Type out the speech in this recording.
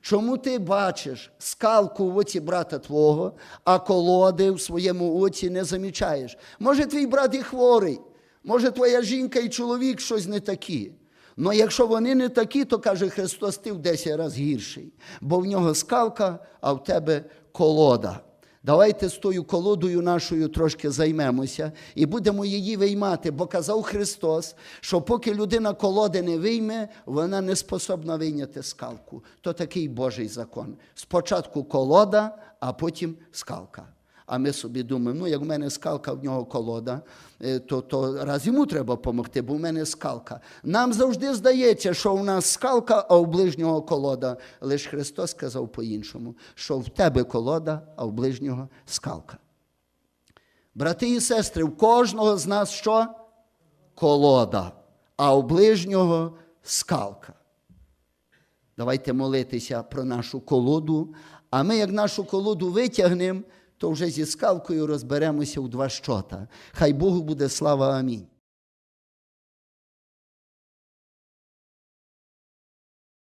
Чому ти бачиш скалку в оці брата твого, а колоди в своєму оці не замічаєш? Може, твій брат і хворий, може, твоя жінка і чоловік щось не такі. Ну якщо вони не такі, то каже Христос, ти в 10 разів гірший, бо в нього скалка, а в тебе колода. Давайте з тою колодою нашою трошки займемося і будемо її виймати, бо казав Христос, що поки людина колоди не вийме, вона не способна вийняти скалку. То такий Божий закон. Спочатку колода, а потім скалка. А ми собі думаємо, ну як в мене скалка, в нього колода, е, то, то раз йому треба допомогти, бо в мене скалка. Нам завжди здається, що в нас скалка, а у ближнього колода. Лиш Христос сказав по-іншому, що в тебе колода, а в ближнього скалка. Брати і сестри, в кожного з нас що? Колода, а у ближнього скалка. Давайте молитися про нашу колоду. А ми, як нашу колоду витягнемо, то вже зі скалкою розберемося у два щота. Хай Богу буде слава амінь.